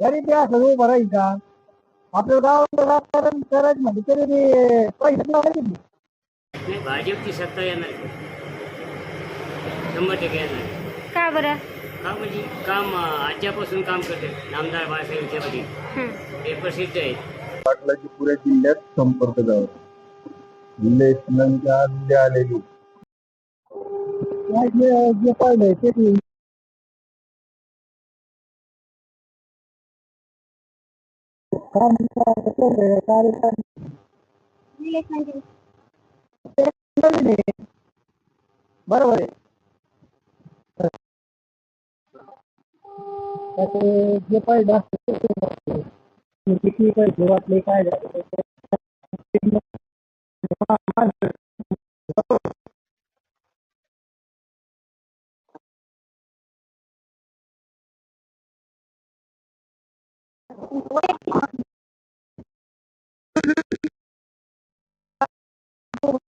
जरी ते असं उभं राहील का? आपल्या गावात राजकारण करायचं म्हणजे तरी ते पैसे. नाही भाजपची सत्ता येणार शंभर टक्के येणार. का बरं? का म्हणजे काम अं, आजच्यापासून काम करते नामदार बाळासाहेब हं. ते प्रसिद्ध आहेत. पाटलाची पुऱ्या जिल्ह्यात संपर्क जावं. जिल्हे आलेली. जे जे पाहिलंय ते बरोबर आहे. जे पाहिजे असतं किती पैसे वाटले काय झालं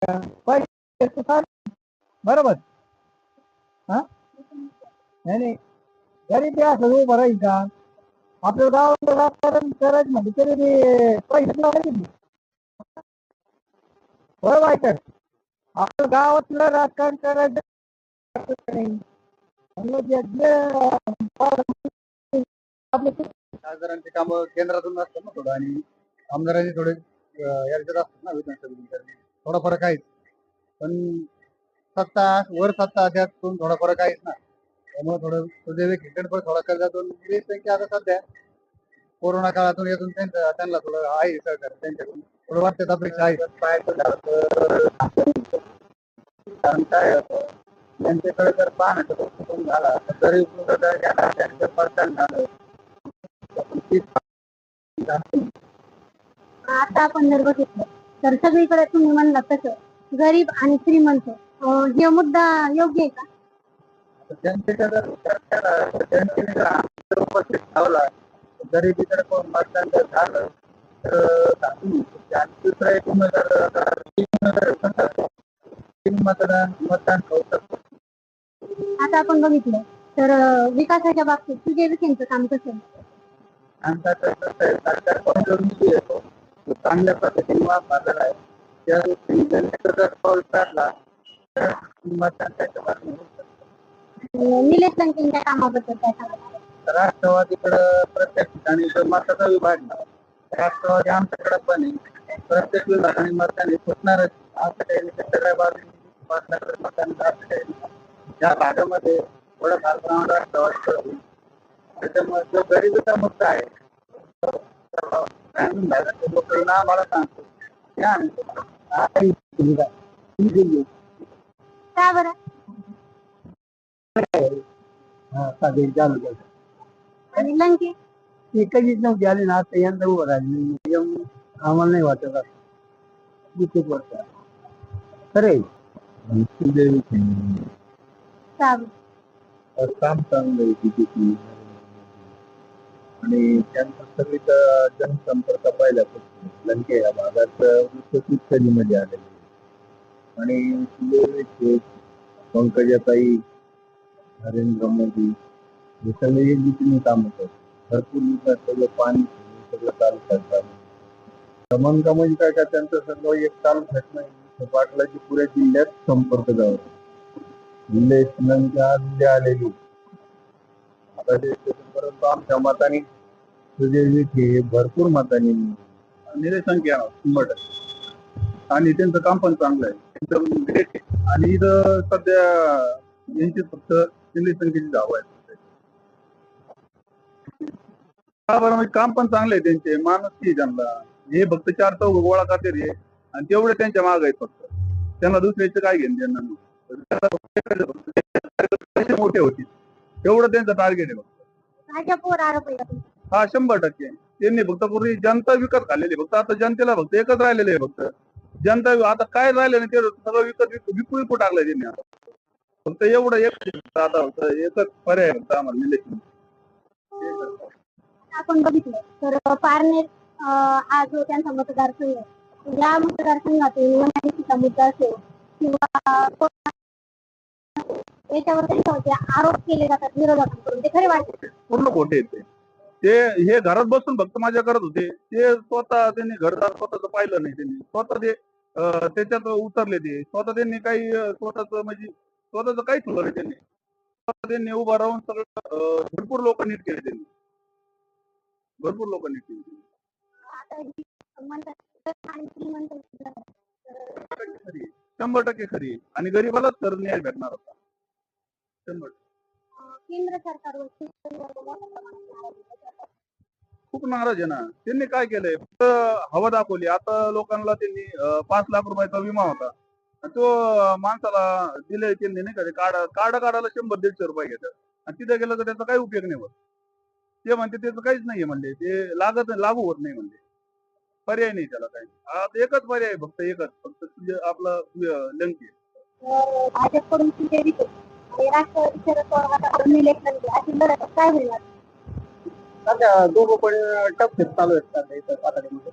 ते- पैसे ते फार- बरोबर हा नाही नाही जरी ते असं उभं राहील का आपल्या गावात राजकारण करायचं म्हणजे तरी ते पैसे लावायचे नाही. बरोबर आहे तर आपल्या गावातलं राजकारण करायचं नाही. म्हणलं जे- जे आपलं ते- खासदारांची कामं केंद्रातून असतात ना थोडं आणि आमदारांचे थोडे अं, याच्यात असतात ना विधानसभेत थोडा फरक आहेच. पण सत्ता वर सत्ता त्यातून थोडा फरक आहेच ना. त्यामुळे थोडं सुदैव क्रिकेट पण थोडा कर्जातून वीस संख्या आता सध्या कोरोना काळातून यातून त्यांचं त्यांना थोडं आहे सहकार्य. त्यांच्याकडून थोडं वाटतं अपेक्षा आहे. कारण काय त्यांच्याकडे जर पाहण्याचा दृष्टिकोन झाला? तर गरीब त्यांचं पडताळून झालं. आता आपण जर बघितलं तर सगळीकडे तुम्ही म्हणला तसं. गरीब आणि श्रीमंत. अं, हे मुद्दा योग्य आहे का? जनतेचा जर विचार केला तर जनतेने जर आमच्याकडे उपस्थित ठेवला गरिबीकडे कोण मतदान जर झालं तर आणि दुसरा एक उमेदवार आता तीन उमेदवार असतात. तीन मतदान मतदान होऊ शकतो. आता आपण बघितलं तर अं, विकासाच्या बाबतीत सुजय विखेंचं काम कसं आहे? आमचा तर कसं आहे, निधी येतो तो चांगल्या पद्धतीने वापरलेला आहे त्या दृष्टीने जनतेचा जर पाऊल टाकला तर मतदान त्याच्या बाजूने होऊ शकतं. अं, निलेश लंकेंच्या कामाबद्दल काय सांगा राष्ट्रवादीकडं प्रत्येक ठिकाणी जर मताचा विभाग राष्ट्रवादी आमच्याकडे पण आहे प्रत्येक विभागाने मतदान फुटणारच असं काही नाही सगळ्या बाजूने मतदानाकडे मतदान असं काही नाही. या भागामध्ये थोडंफार प्रमाणात राष्ट्रवादी. त्याच्यामुळे जो गरिबीचा मुद्दा आहे तो ग्रामीण भागातील आम्हाला सांगतो का बरं साधे चालू आणि लंके ते कधीच नव्हती ना आता यंदा उभं राहिले आम्हाला नाही वाटत असं. किती वर्ष खरे का बरं? काम चांगलं आहे आणि त्यांचा सगळीचा जनसंपर्क पाहिल्यापासून लंके या भागात विकसित कधीमध्ये आलेले. आणि शेख, पंकजाताई नरेंद्र मोदी हे सगळे एक दिशेने काम होतात भरपूर विकास सगळं पाणी सगळं चालू करतात. क्रमांक म्हणजे काय का त्यांचं सर्व एक चालू घटना आहे. पाटलाची पुऱ्या जिल्ह्यात संपर्क जावं. जिल्हे श्रीलंका जिल्हे आलेली. आता ते आमच्या मताने सुजय विखे भरपूर मताने निरसंख्या शंभर टक्के आणि त्यांचं काम पण चांगलं आहे त्यांचं आहे. आणि इथं सध्या यांची फक्त निरसंख्येची धाव आहे काम पण चांगलं आहे त्यांचे माणूस की त्यांना हे फक्त चार चौघ गोळा करते रे आणि तेवढे त्यांच्या माग आहेत फक्त त्यांना दुसऱ्याचं काय घेणं त्यांना पैसे मोठे होतील एवढं त्यांचं टार्गेट आहे फक्त भाजपवर आरोप आहे का तुमचा? हा शंभर टक्के. त्यांनी फक्त पूर्वी जनता विकत खाल्लेली फक्त आता जनतेला फक्त एकच राहिलेलं आहे फक्त. जनता आता काय राहिलं नाही ते सगळं विकत विकू विकू टाकलंय त्यांनी आता. फक्त एवढं एक आता फक्त एकच पर्याय आहे फक्त आम्हाला निलेश आपण बघितलं तर पारनेर अं, हा जो त्यांचा मतदारसंघ या मतदारसंघातून मुद्दा असेल किंवा याच्यावर त्यांच्यावरती आरोप केले जातात विरोधकांकडून. ते खरे वाटते. पूर्ण खोटे ते. ते हे घरात बसून फक्त माझ्या करत होते. ते स्वतः त्यांनी घरदार स्वतःच पाहिलं नाही त्यांनी. स्वतः ते त्याच्यात उतरले ते. स्वतः त्यांनी काही स्वतःच म्हणजे स्वतःच काही ठेवलं नाही त्यांनी. स्वतः त्यांनी उभं राहून सगळं भरपूर लोक नीट केले त्यांनी. भरपूर लोक नीट केले. शंभर टक्के खरी. आणि गरीबालाच तर न्याय भेटणार होता. केंद्र सरकारवर. खूप नाराज आहे ना. त्यांनी काय केलंय? फक्त हवा दाखवली. आता लोकांना त्यांनी पाच लाख रुपयाचा विमा होता. आणि तो माणसाला दिले त्यांनी नाही का कार्ड कार्ड काढायला शंभर दीडशे रुपये घेतात आणि तिथे गेलं तर त्याचा काही उपयोग नाही होत. ते म्हणते त्याचं काहीच नाहीये म्हणले. ते लागत लागू होत नाही म्हणले. पर्याय नाही त्याला काही. आता एकच पर्याय फक्त एकच. फक्त आपलं लंके. राष्ट्रवादी शरद पवार गटाकडून अशी लढत काय सध्या दोघं पण टफ चालू आहेत सध्या इथं पातळीमध्ये.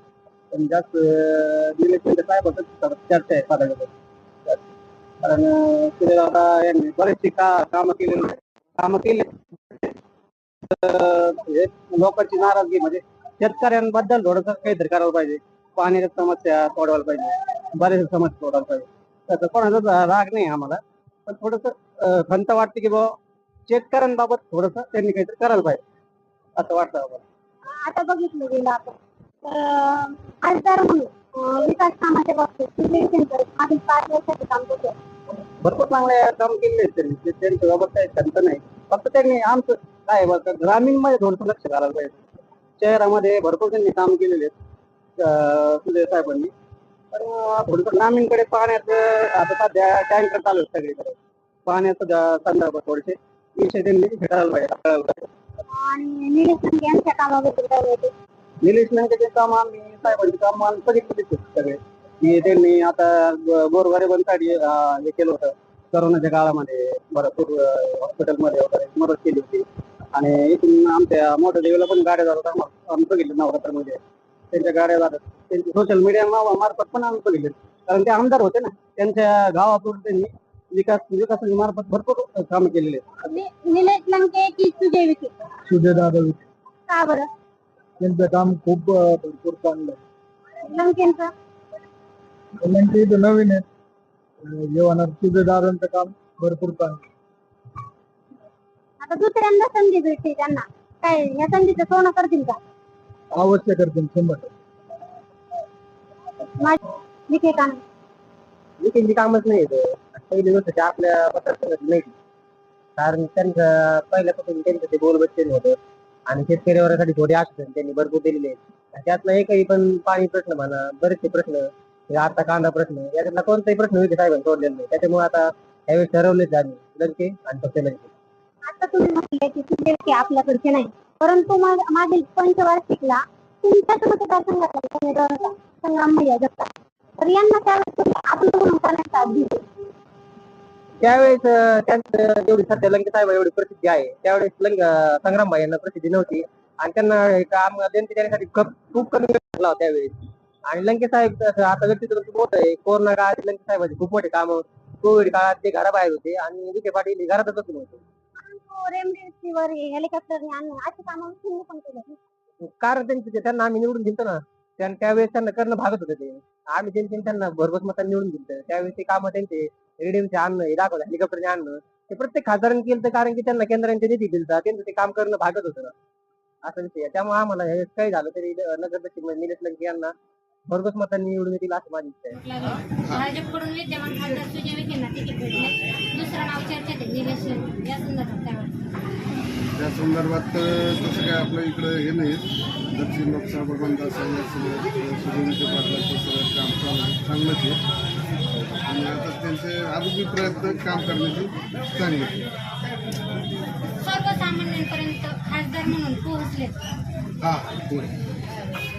पण जास्त साहेबांच चर्चा आहे पातळीमध्ये. कारण सुजय दादा यांनी बरेचशी का कामं केलेली कामं लोकांची नाराजगी म्हणजे शेतकऱ्यांबद्दल थोडंसं काहीतरी करायला पाहिजे. पाण्याच्या समस्या सोडवायला पाहिजे. बऱ्याचशा समस्या सोडवायला पाहिजे. त्याचा कोणाचा राग नाही आम्हाला. पण थोडस खंत वाटते की बाबा शेतकऱ्यांबाबत थोडस त्यांनी काहीतरी करायला पाहिजे असं वाटतं आम्हाला. आता बघितलं गेलं आपण तर खासदार म्हणून विकास कामाच्या बाबतीत मागील पाच वर्षाचं काम होतं. भरपूर चांगले काम केले त्यांनी ते त्यांच्या बाबत काही खंत नाही. फक्त त्यांनी आमचं काय बघा ग्रामीणमध्ये थोडंसं लक्ष घालायला पाहिजे. शहरामध्ये भरपूर त्यांनी काम केलेले सुजय साहेबांनी. पण थोडंसं ग्रामीणकडे पाण्याचं आता सध्या टँकर चालू आहेत सगळीकडे. पाण्याचं ज्या- संदर्भात थोडेसे विषय त्यांनी भेटायला पाहिजे आणि निलेश यांच्या कामाबद्दल काय माहिती? निलेश लंकेचे काम आम्ही साहेबांचे काम आम्ही बघितलेच आहेत सगळे. की त्यांनी आता गोरगरिबांसाठी हे केलं होतं. करोनाच्या काळामध्ये भरपूर हॉस्पिटलमध्ये वगैरे मदत केली होती. आणि इथून आमच्या मोठ्या देवीला पण गाड्या जातात आम्हा- आम्ही बघितले नवरात्रमध्ये. त्यांच्या गाड्या जातात. त्यांची सोशल मीडिया मार्फत पण आम्ही बघितले. कारण ते आमदार होते ना. त्यांच्या गावातून त्यांनी विकास विकासाच्या मार्फत भरपूर कामं केलेले निलेश लंके की सुजय विखे. सुजय दादा का बरं? त्यांचं काम खूप भरपूर चांगलं आहे. लंकेंचं? इथं नवीन आहे काम भरपूर चांगलं आता दुसऱ्यांदा संधी भेटते त्यांना. काय या संधीचं सोनं करतील का? अवश्य करतील शंभर टक्के. माझ- विखे काम विकेंडची कामच नाही येत. पहिली गोष्ट ते आपल्या मतदारसंघात नाही. कारण त्यांचं पहिल्यापासून त्यांचं ते बोलबच्चन होतं. आणि शेतकरी वर्गासाठी थोडे आश्वासन त्यांनी भरपूर दिलेले आहेत त्यातला एकही पण पाणी प्रश्न म्हणा बरेचसे प्रश्न आता कांदा प्रश्न याच्यातला कोणताही प्रश्न विखे साहेबांनी सोडलेला नाही. त्याच्यामुळे आता यावेळेस ठरवलेच आम्ही लंके आणि फक्त लंके. आता तुम्ही म्हटले की सुजय आपल्याकडचे नाही. परंतु मागील पंचवार्षिकला तुमच्याच मतदारसंघातला उमेदवार होता संग्राम भैया जगताप तर यांना त्यावेळेस आपलं म्हणून करण्याचा साथ त्यावेळेस त्यांचं जेवढी सध्या लंके साहेब एवढी प्रसिद्धी आहे. त्यावेळेस लंग संग्राम भाई यांना प्रसिद्धी नव्हती. आणि त्यांना काम जनते देण्यासाठी खूप कमी लागला होता त्यावेळेस. आणि लंके साहेब आता व्यक्तित्व मोठं आहे. कोरोना काळात लंके साहेबांची खूप मोठे काम कोविड काळात ते घराबाहेर होते आणि विखे पाटील घरातच बसून होते. कारण त्यांचे ते- त्यांना आम्ही निवडून दिलतो ना त्यावेळेस त्यांना करणं भागत होतं ते. आम्ही त्यांचे त्यांना भरघोस मतांनी निवडून दिलं त्यावेळेस ते काम त्यांचे रेडियमचे आणणं हे दाखवलं हेलिकॉप्टरने आणणं ते प्रत्येक खासदारांनी केलं तर कारण की त्यांना केंद्रांचे निधी दिलता त्यांचं ते काम करणं भागत होतं ना असं विषय आहे. त्यामुळे आम्हाला हे काही झालं तरी नगरदक्षिण निलेश लंके यांना भरघोस मतांनी निवडून येतील असं माझी इच्छा आहे लागले भाजपकडून विद्यमान खासदार सुजय विखेंना तिकीट भेटले दुसरं नाव चर्चेत आहे निलेश लंके. या संदर्भात काय वाटतं त्या संदर्भात अ, तसं काय आपलं इकडं हे नाही दक्षिण लोकसभा मतदारसंघात सगळं सुजयविखे पाटलाचं सगळं काम चांगलं चांगलंच आहे आता त्यांचे अजूनही प्रयत्न काम करण्याचे आहेत. सर्वसामान्यांपर्यंत खासदार म्हणून पोहोचले. हा होय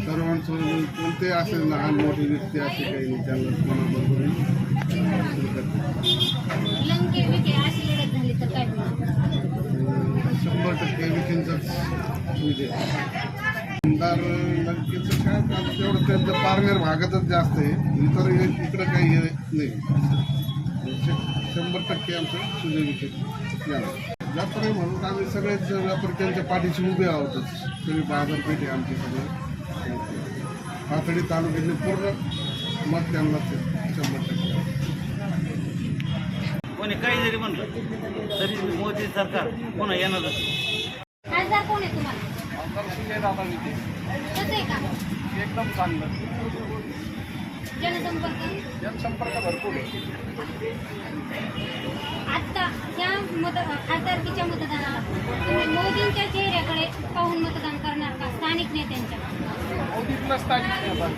सर्वांसोबत कोणते असेल लहान मोठी व्यक्ती असे काही नाही त्यांना कोणाबरोबर लंके विखे अशी लढत झाली तर काय होईल शंभर टक्के विखेंचाच विजय. आमदार पारनेर भागातच जास्त आहे. इतर इकडं काही हे नाही. शंभर टक्के आमचं सुजय जास्त नाही म्हणून आम्ही सगळेच व्यापारी त्यांच्या पाठीशी उभे आहोतच सगळी बाजारपेठ आहे आमची सगळी. पाथडी तालुक्यातले पूर्ण मत त्यांनाच आहे, शंभर टक्के. कोणी काही जरी म्हणलं तरी मोदी सरकार पुन्हा येणारच. खासदार कोण आहे तुम्हाला? कसं आहे का? एकदम चांगलं. जनसंपर्क? जनसंपर्क भरपूर आता या मत खासदारकीच्या मतदानाला तुम्ही मोदींच्या चेहऱ्याकडे पाहून मतदान करणार का स्थानिक नेत्यांच्या? मोदीतला स्थानिक नेता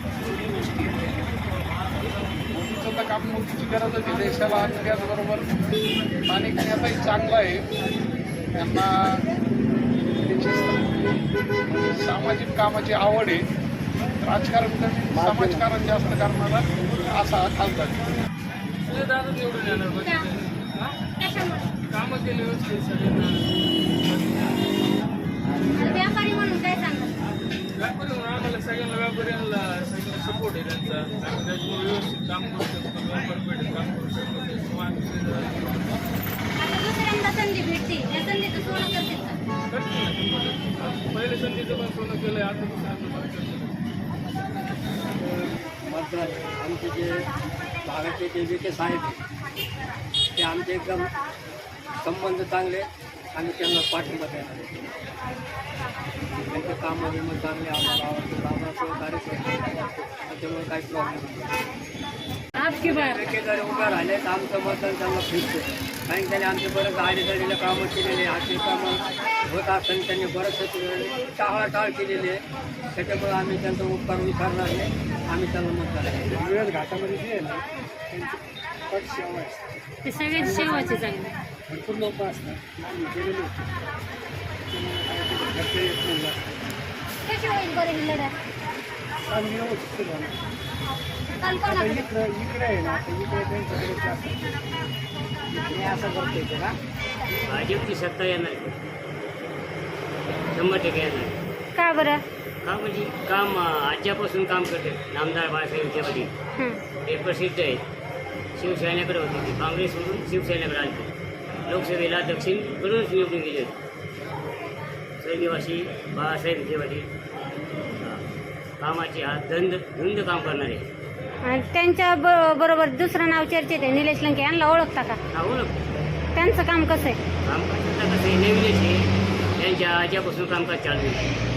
मोदीचं तर काम मोदीची गरजच आहे. देशाला आणि त्याचबरोबर स्थानिक नेताही चांगला आहे. त्यांना त्याची सामाजिक कामाची आवड आहे. राजकारण कमी समाजकारण जास्त करणारा असा खासदार. का- कशामुळे कामं केली व्यवस्थित सगळ्यांना आणि व्यापारी म्हणून काय सांगाल व्यापारी म्हणून आम्हाला सगळ्यांना व्यापाऱ्यांना सगळ्यांना सपोर्ट आहे त्यांचा. आम्ही त्याच्यामुळे व्यवस्थित काम करू शकतो. व्यापार पेठेत काम करू शकतो. दुसऱ्यांदा संधी भेटते. या संधीचं सोनं पहिले संधीचं पण सोनं केलं आता मात्र आमचे जे भागाचे जे विखे साहेब ते आमचे एकदम संबंध चांगले आणि त्यांना पाठिंबा देणार. आहे. त्यांचे कामं चांगले आम्हाला आवडते कामाचं कार्यक्रम त्याच्यामुळे काही प्रॉब्लेम नाही. ठेकेदार उभा राहिले तर आमचं मतदान त्यांना आहे कारण त्यांनी आमचे बरेच आडीदडीला कामं केलेले असे कामं होत असताना त्यांनी बरेचसे टाळाटाळ केलेली आहे. त्याच्यामुळे आम्ही त्यांचा उपकार विचारणार नाही. आम्ही त्यांना मतदान वेळ घाटामध्ये जे आहे ना त्यांची पट सेवा आहे ते सगळ्यात शेवाचे चांगले. भरपूर लोक असतात. गेलेलो घरचे येत नाही जास्त. कशी होईल बरं ही चांगली आता कोणाकडे इकडं इकडे आहे ना आता इकडे त्यांच्याकडे जास्त मी असं करतोय ते का भाजपची सत्ता येणार. शंभर टक्के येणार. का बरं? का म्हणजे काम आजच्यापासून काम करते. नामदार बाळासाहेब हं. ते प्रसिद्ध आहे शिवसेनेकडे होते ते. काँग्रेसमधून शिवसेनेकडे आले लोकसभेला दक्षिणकडूनच निवडून गेले रहिवासी बाळासाहेब विखेपाटील कामाचे हात धंद धुंद काम करणारे. आणि त्यांच्या ब- बरोबर दुसरं नाव चर्चेत आहे. निलेश लंके यांना ओळखता का? हा ओळख त्यांचं काम कसं आहे? काम कसं कसं आहे? नवीनच आहे. त्यांच्या आजच्यापासून कामकाज चालू आहे.